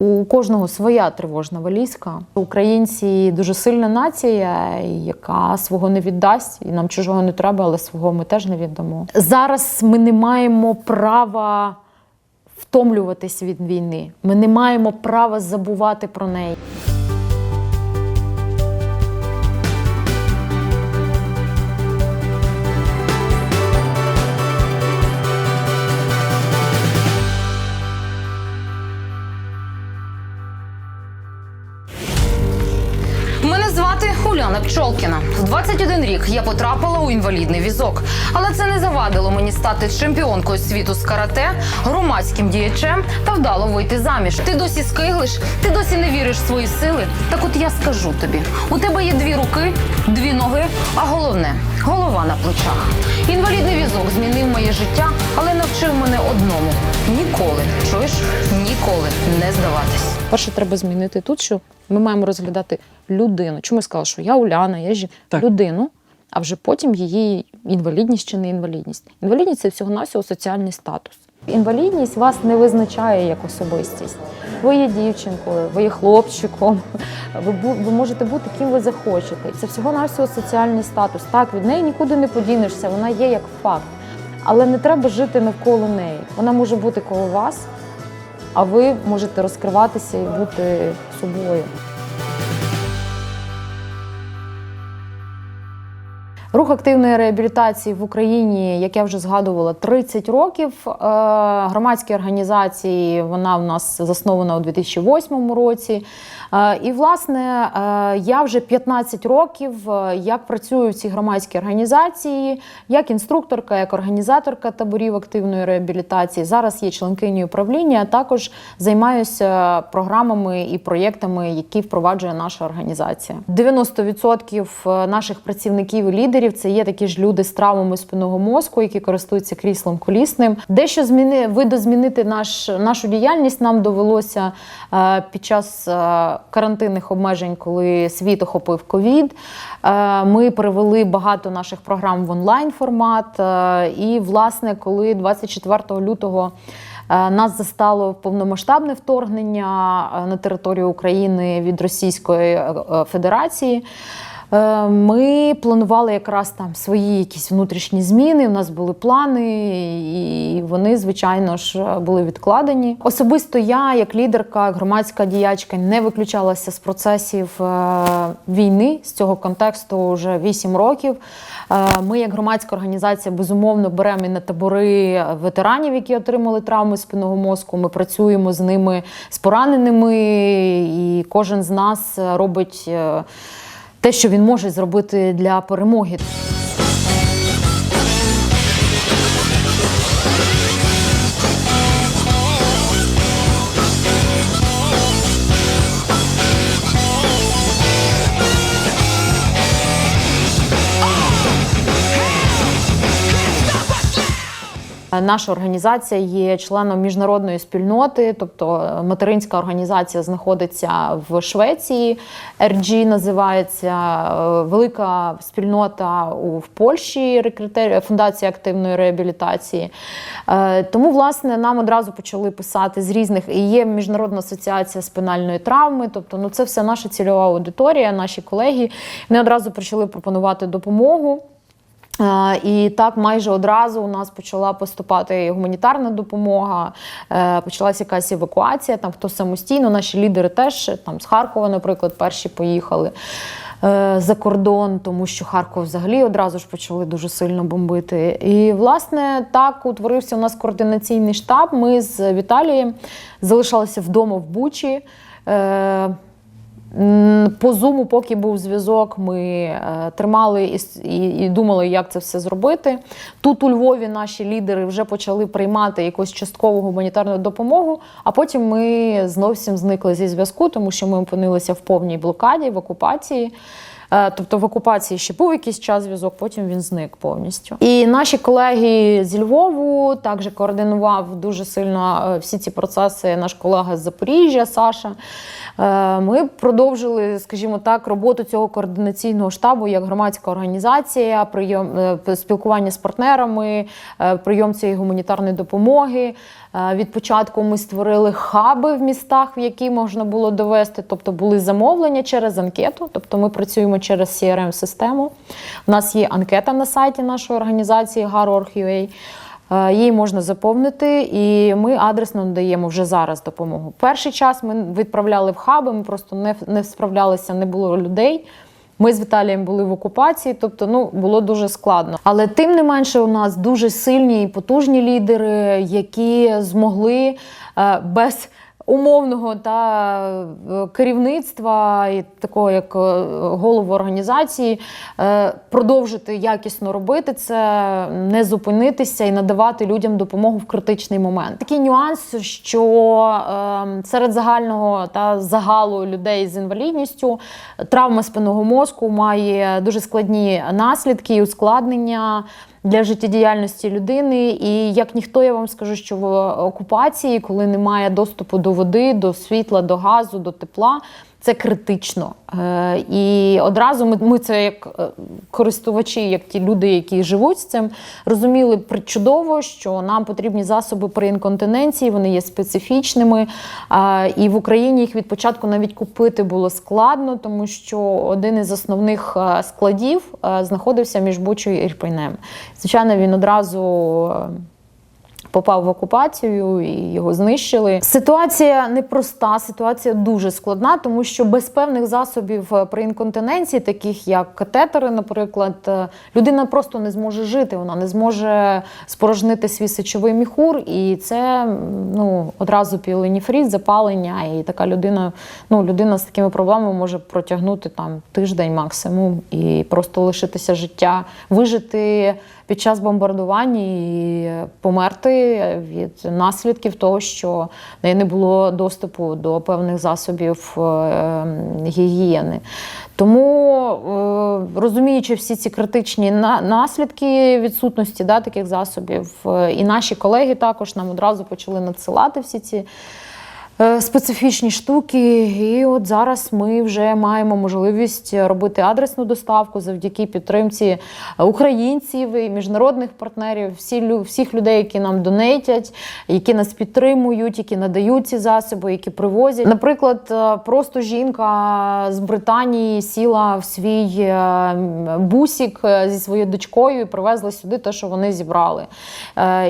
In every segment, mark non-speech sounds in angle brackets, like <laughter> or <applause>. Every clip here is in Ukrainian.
У кожного своя тривожна валізка. Українці дуже сильна нація, яка свого не віддасть, і нам чужого не треба, але свого ми теж не віддамо. Зараз ми не маємо права втомлюватись від війни. Ми не маємо права забувати про неї. Пчолкіна. В 21 рік я потрапила у інвалідний візок, але це не завадило мені стати чемпіонкою світу з карате, громадським діячем та вдало вийти заміж. Ти досі скиглиш, ти досі не віриш в свої сили. Так от я скажу тобі: у тебе є дві руки, дві ноги, а головне голова на плечах. Інвалідний візок змінив моє життя, але навчив мене одному: ніколи чуєш, ніколи не здаватись. Перше, треба змінити тут, що ми маємо розглядати людину. Чому я сказала, що я Уляна, я жі... Так. людину, а вже потім її інвалідність чи не інвалідність. Інвалідність це всього-навсього соціальний статус. Інвалідність вас не визначає як особистість. Ви є дівчинкою, ви є хлопчиком, ви, бу- ви можете бути ким ви захочете. Це всього-навсього соціальний статус. Так, від неї нікуди не подінешся, вона є як факт. Але не треба жити навколо неї. Вона може бути коло вас, а ви можете розкриватися і бути собою. Рух активної реабілітації в Україні, як я вже згадувала, 30 років. Е, Громадські організації вона в нас заснована у 2008 році. Е, І, власне, е, я вже 15 років як працюю в цій громадській організації, як інструкторка, як організаторка таборів активної реабілітації. Зараз є членкинею правління, а також займаюся програмами і проєктами, які впроваджує наша організація. 90% наших працівників і лідерів це є такі ж люди з травмами спинного мозку, які користуються кріслом колісним. Дещо зміни видозмінити наш нашу діяльність нам довелося е, під час е, карантинних обмежень, коли світ охопив ковід. Е, Ми перевели багато наших програм в онлайн формат. І, власне, коли 24 лютого. Нас застало повномасштабне вторгнення на територію України від Російської Федерації. Е, Ми планували якраз там свої якісь внутрішні зміни. У нас були плани, і вони, звичайно ж, були відкладені. Особисто я, як лідерка, громадська діячка, не виключалася з процесів е, війни з цього контексту вже 8 років. Е, Ми, як громадська організація, безумовно беремо і на табори ветеранів, які отримали травми спинного мозку. Ми працюємо з ними з пораненими, і кожен з нас робить. Те, що він може зробити для перемоги. Наша організація є членом міжнародної спільноти, тобто е, материнська організація знаходиться в Швеції. RG називається е, велика спільнота в Польщі, фундація активної реабілітації. Е, Тому, власне, нам одразу почали писати з різних і є міжнародна асоціація спинальної травми. Тобто, ну це все наша цільова аудиторія, наші колеги. Вони одразу почали пропонувати допомогу. Е, І так майже одразу у нас почала поступати гуманітарна допомога, е, почалася якась евакуація. Там хто самостійно, наші лідери теж там з Харкова, наприклад, перші поїхали е, за кордон, тому що Харков взагалі одразу ж почали дуже сильно бомбити. І власне так утворився у нас координаційний штаб. Ми з Віталієм залишалися вдома в Бучі. По зуму, поки був зв'язок, ми е, тримали і, і, і думали, як це все зробити. Тут у Львові наші лідери вже почали приймати якусь часткову гуманітарну допомогу, а потім ми зовсім зникли зі зв'язку, тому що ми опинилися в повній блокаді, в окупації. Е, Тобто в окупації ще був якийсь час зв'язок, потім він зник повністю. І наші колеги зі Львову також координував дуже сильно е, всі ці процеси. Наш колега з Запоріжжя Саша. Е, Ми продовжили, скажімо так, роботу цього координаційного штабу як громадська організація, прийом е, спілкування з партнерами, е, прийом цієї гуманітарної допомоги. Від початку ми створили хаби в містах, в які можна було довести, тобто були замовлення через анкету. Тобто ми працюємо через CRM-систему. У нас є анкета на сайті нашої організації Gar.org.ua. Е, Її можна заповнити, і ми адресно надаємо вже зараз допомогу. Перший час ми відправляли в хаби, ми просто не, не справлялися, не було людей. Ми з Віталієм були в окупації, тобто ну було дуже складно. Але тим не менше, у нас дуже сильні і потужні лідери, які змогли е, без умовного та е, керівництва і такого як е, голову організації е, продовжити якісно робити це, не зупинитися і надавати людям допомогу в критичний момент. Такий нюанс, що е, серед загального та загалу людей з інвалідністю травма спинного мозку має дуже складні наслідки і ускладнення. Для життєдіяльності людини, і як ніхто, я вам скажу, що в окупації, коли немає доступу до води, до світла, до газу, до тепла, це критично. Е, І одразу ми, ми це як е, користувачі, як ті люди, які живуть з цим, розуміли причудово, що нам потрібні засоби при інконтиненції, вони є специфічними. Е, І в Україні їх від початку навіть купити було складно, тому що один із основних складів знаходився між Бучою і Ірпенем. Звичайно, він одразу. Попав в окупацію і його знищили. Ситуація непроста, ситуація дуже складна, тому що без певних засобів е, при інконтиненції, таких як катетери, наприклад, е, людина просто не зможе жити, вона не зможе спорожнити свій сечовий міхур, і це ну одразу піленіфріт, запалення. І така людина, ну людина з такими проблемами може протягнути там тиждень максимум і просто лишитися життя, вижити під час бомбардування і померти від наслідків того, що не було доступу до певних засобів е, гігієни. Тому, е, розуміючи всі ці критичні наслідки відсутності да, таких засобів, е, і наші колеги також нам одразу почали надсилати всі ці. Е, Специфічні штуки, і от зараз ми вже маємо можливість робити адресну доставку завдяки підтримці українців і міжнародних партнерів, всі всіх людей, які нам донейтять, які нас підтримують, які надають ці засоби, які привозять. Наприклад, е, просто жінка з Британії сіла в свій е, бусік зі своєю дочкою і привезла сюди те, що вони зібрали.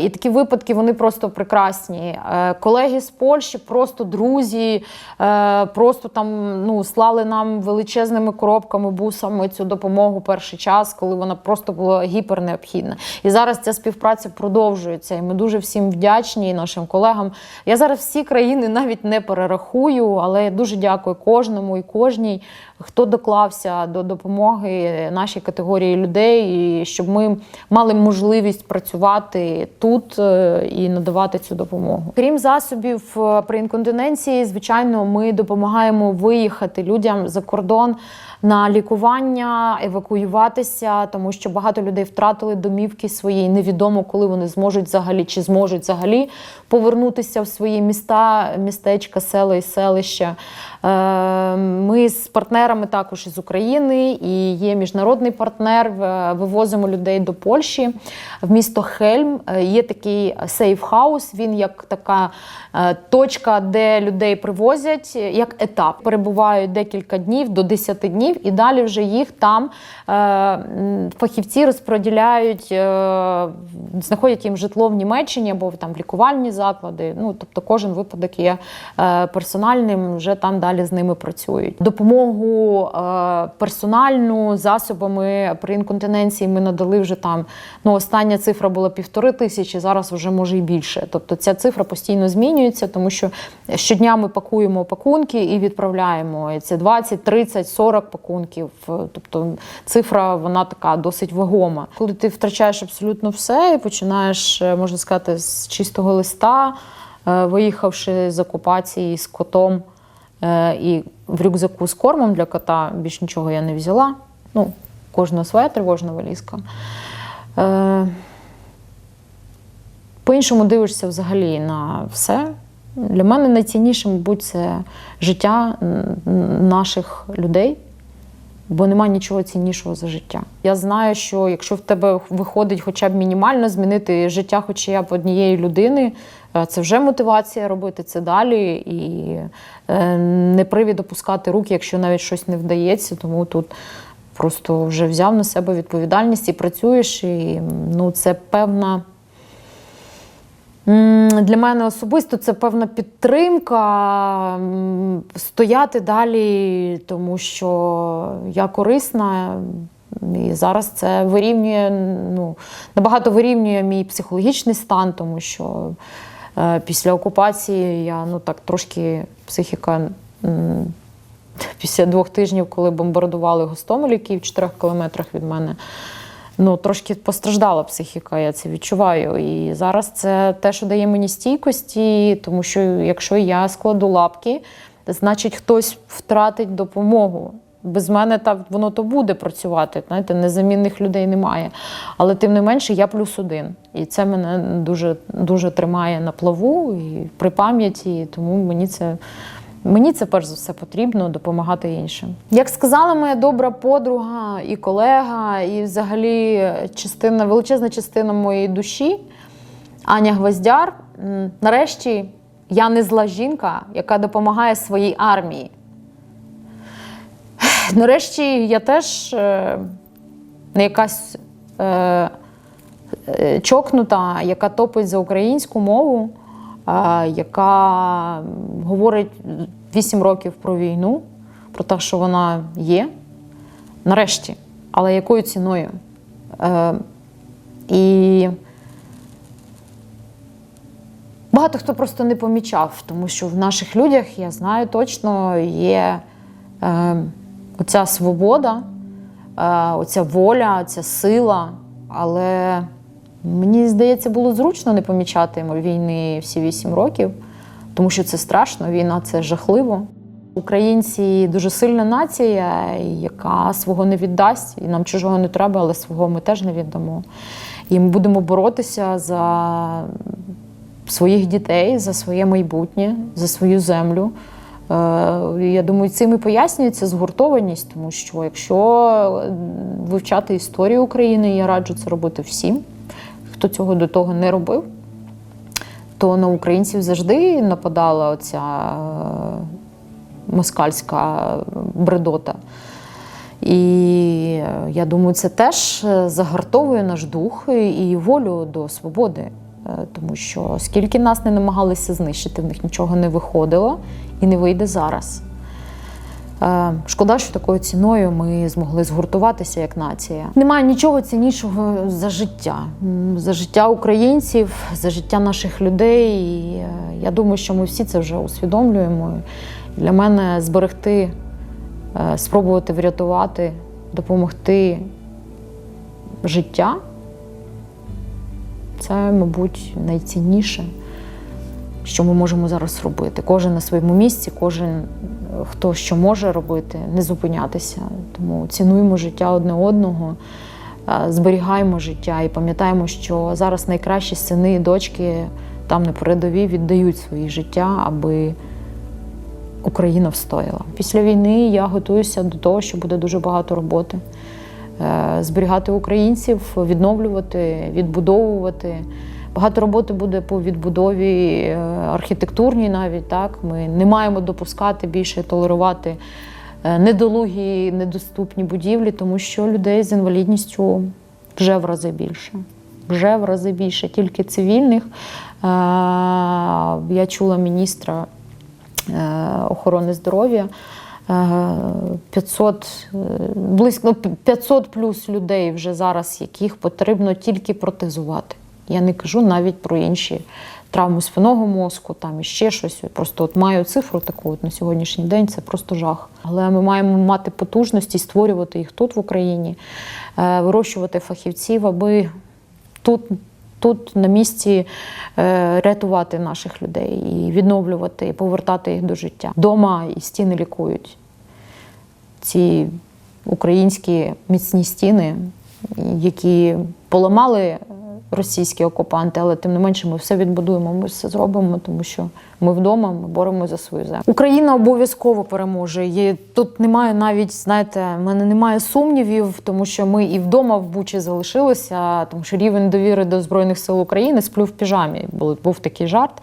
І такі випадки вони просто прекрасні. Колеги з Польщі, просто друзі, е, просто там ну, слали нам величезними коробками, бусами цю допомогу перший час, коли вона просто була гіпернеобхідна. І зараз ця співпраця продовжується. І ми дуже всім вдячні і нашим колегам. Я зараз всі країни навіть не перерахую, але я дуже дякую кожному і кожній, хто доклався до допомоги нашій категорії людей, і щоб ми мали можливість працювати тут е, і надавати цю допомогу. Крім засобів е, при інконтиненції, звичайно, ми допомагаємо виїхати людям за кордон на лікування, евакуюватися, тому що багато людей втратили домівки свої. Невідомо, коли вони зможуть взагалі чи зможуть взагалі повернутися в свої міста, містечка, села і селища. Е, Ми з партнерами також із України і є міжнародний партнер. Вивозимо людей до Польщі в місто Хельм. Е, Є такий сейф-хаус. Він як така е, точка, де людей привозять, як етап. Перебувають декілька днів до 10 днів, і далі вже їх там е, фахівці розподіляють, е, знаходять їм житло в Німеччині або там лікувальні заклади. Ну тобто кожен випадок є е, персональним, вже там далі з ними працюють. Допомогу е, персональну засобами при інконтиненції ми надали вже там. Ну, остання цифра була півтори тисячі, зараз вже може і більше. Тобто ця цифра постійно змінюється, тому що щодня ми пакуємо пакунки і відправляємо. І це 20, 30, 40 пакунків. Тобто цифра вона така досить вагома. Коли ти втрачаєш абсолютно все і починаєш, е, можна сказати, з чистого листа, е, виїхавши з окупації з котом. Е, І в рюкзаку з кормом для кота більш нічого я не взяла. Ну, кожна своя тривожна валізка. По-іншому дивишся взагалі на все. Для мене найцінніше, мабуть, це життя наших людей, бо немає нічого ціннішого за життя. Я знаю, що якщо в тебе виходить хоча б мінімально змінити життя хоча б однієї людини Е, Це вже мотивація робити це далі і е, не привід опускати руки, якщо навіть щось не вдається. Тому тут просто вже взяв на себе відповідальність і працюєш. І ну, це певна. Для мене особисто це певна підтримка стояти далі, тому що я корисна. І зараз це вирівнює, ну, набагато вирівнює мій психологічний стан, тому що е, після окупації я ну, так трошки психіка. м, Після двох тижнів, коли бомбардували Гостомель, який в 4 кілометрах від мене, ну трошки постраждала психіка, я це відчуваю. І зараз це те, що дає мені стійкості, тому що якщо я складу лапки, значить хтось втратить допомогу. Без мене так воно то буде працювати. Знаєте, незамінних людей немає. Але тим не менше я плюс один. І це мене дуже, дуже тримає на плаву і при пам'яті. Тому мені це Мені це перш за все потрібно допомагати іншим. Як сказала моя добра подруга і колега, і взагалі частина, величезна частина моєї душі, Аня Гвоздяр, нарешті я не зла жінка, яка допомагає своїй армії. <sighs> Нарешті я теж е, не якась е, е, чокнута, яка топить за українську мову, яка говорить 8 років про війну, про те, що вона є. Нарешті, але якою ціною? Е, і багато хто просто не помічав, тому що в наших людях, я знаю точно, є е, оця свобода, е, оця воля, ця сила. Але мені здається, було зручно не помічати війни всі вісім років, тому що це страшно, війна це жахливо. Українці дуже сильна нація, яка свого не віддасть, і нам чужого не треба, але свого ми теж не віддамо. І ми будемо боротися за своїх дітей, за своє майбутнє, за свою землю. Е, Я думаю, цим і пояснюється згуртованість, тому що якщо вивчати історію України, я раджу це робити всім, хто цього до того не робив, то на українців завжди нападала оця е, москальська бредота. І я думаю, це теж е, загартовує наш дух і волю до свободи. Е, Тому що скільки нас не намагалися знищити, в них нічого не виходило і не вийде зараз. Е, Шкода, що такою ціною ми змогли згуртуватися як нація. Немає нічого ціннішого за життя, за життя українців, за життя наших людей. І е, я думаю, що ми всі це вже усвідомлюємо. Для мене зберегти, е, спробувати врятувати, допомогти життя це, мабуть, найцінніше, що ми можемо зараз робити. Кожен на своєму місці, кожен хто що може робити, не зупинятися. Тому цінуємо життя одне одного, е, зберігаємо життя і пам'ятаємо, що зараз найкращі сини і дочки там на передовій віддають свої життя, аби Україна встояла. Після війни я готуюся до того, що буде дуже багато роботи. Е, Зберігати українців, відновлювати, відбудовувати. Багато роботи буде по відбудові е, архітектурній навіть так. Ми не маємо допускати більше толерувати е, недолугі, недоступні будівлі, тому що людей з інвалідністю вже в рази більше. Вже в рази більше. Тільки цивільних. Е, Я чула міністра охорони здоров'я. е, 500, е, близько ну, 500 плюс людей вже зараз, яких потрібно тільки протезувати. Я не кажу навіть про інші травми спинного мозку, там і ще щось. Просто от маю цифру таку от на сьогоднішній день, це просто жах. Але ми маємо мати потужності, створювати їх тут в Україні, е, вирощувати фахівців, аби тут. Тут на місці е, рятувати наших людей і відновлювати, і повертати їх до життя. Дома і стіни лікують. Ці українські міцні стіни, які поламали російські окупанти, але тим не менше ми все відбудуємо, ми все зробимо, тому що ми вдома, ми боремося за свою землю. Україна обов'язково переможе. Є тут немає навіть, знаєте, в мене немає сумнівів, тому що ми і вдома в Бучі залишилися, тому що рівень довіри до збройних сил України сплю в піжамі. Був, був такий жарт.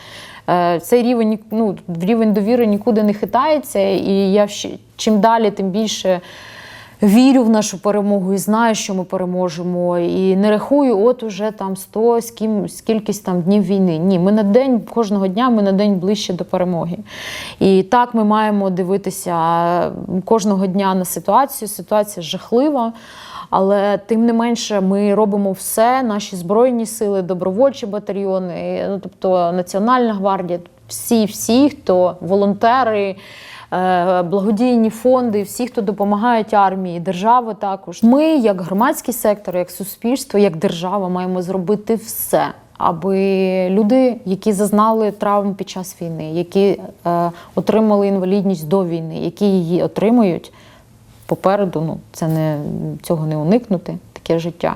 Е, Цей рівень ну, рівень довіри нікуди не хитається, і я чим далі, тим більше вірю в нашу перемогу і знаю, що ми переможемо. І не рахую, от уже там 100, з ким, скількись там днів війни. Ні, ми на день, кожного дня ми на день ближче до перемоги. І так ми маємо дивитися кожного дня на ситуацію. Ситуація жахлива. Але тим не менше, ми робимо все, наші збройні сили, добровольчі батальйони, ну тобто Національна гвардія, всі, всі, хто волонтери, благодійні фонди, всі, хто допомагають армії, держава також. Ми, як громадський сектор, як суспільство, як держава, маємо зробити все. Аби люди, які зазнали травм під час війни, які е, отримали інвалідність до війни, які її отримують, попереду, ну це не цього не уникнути, таке життя.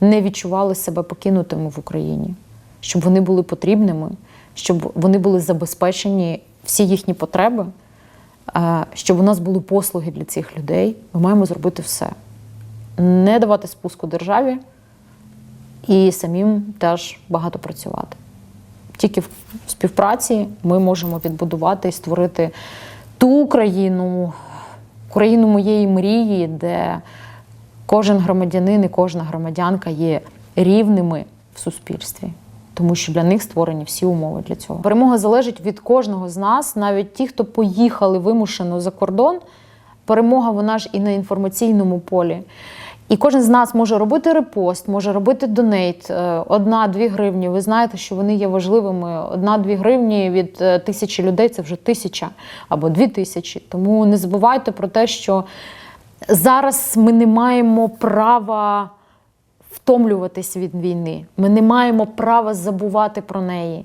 Не відчували себе покинутими в Україні, щоб вони були потрібними, щоб вони були забезпечені всі їхні потреби, е, щоб у нас були послуги для цих людей. Ми маємо зробити все. Не давати спуску державі і самим теж багато працювати. Тільки в співпраці ми можемо відбудувати і створити ту Україну, Україну моєї мрії, де кожен громадянин і кожна громадянка є рівними в суспільстві. Тому що для них створені всі умови для цього. Перемога залежить від кожного з нас, навіть ті, хто поїхали вимушено за кордон. Перемога вона ж і на інформаційному полі. І кожен з нас може робити репост, може робити донейт, е, одна-дві гривні. Ви знаєте, що вони є важливими. Одна-дві гривні від е, тисячі людей це вже тисяча або дві тисячі. Тому не забувайте про те, що зараз ми не маємо права втомлюватись від війни. Ми не маємо права забувати про неї.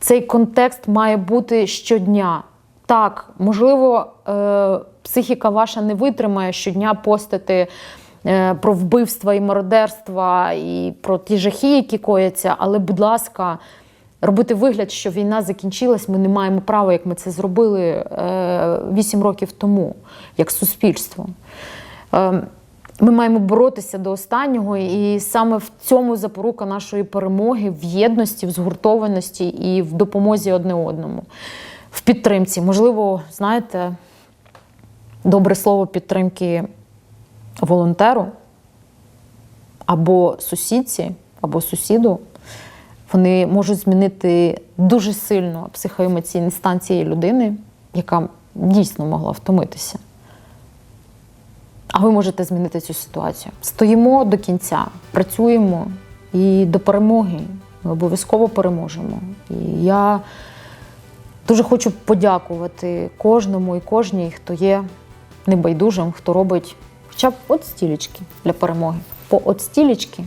Цей контекст має бути щодня. Так, можливо, е, психіка ваша не витримає щодня постити е, про вбивства і мародерства і про ті жахи, які кояться, але, будь ласка, робити вигляд, що війна закінчилась, ми не маємо права, як ми це зробили е, 8 років тому, як суспільство. Ми маємо боротися до останнього, і саме в цьому запорука нашої перемоги в єдності, в згуртованості і в допомозі одне одному, в підтримці. Можливо, знаєте, добре слово підтримки волонтеру або сусідці, або сусіду. Вони можуть змінити дуже сильно психоемоційний стан цієї людини, яка дійсно могла втомитися. А ви можете змінити цю ситуацію. Стоїмо до кінця, працюємо і до перемоги. Ми обов'язково переможемо. І я дуже хочу подякувати кожному і кожній, хто є небайдужим, хто робить хоча б от стілечки для перемоги. По от стілечки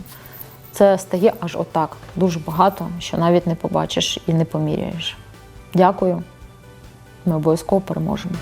це стає аж отак. Дуже багато, що навіть не побачиш і не поміряєш. Дякую. Ми обов'язково переможемо.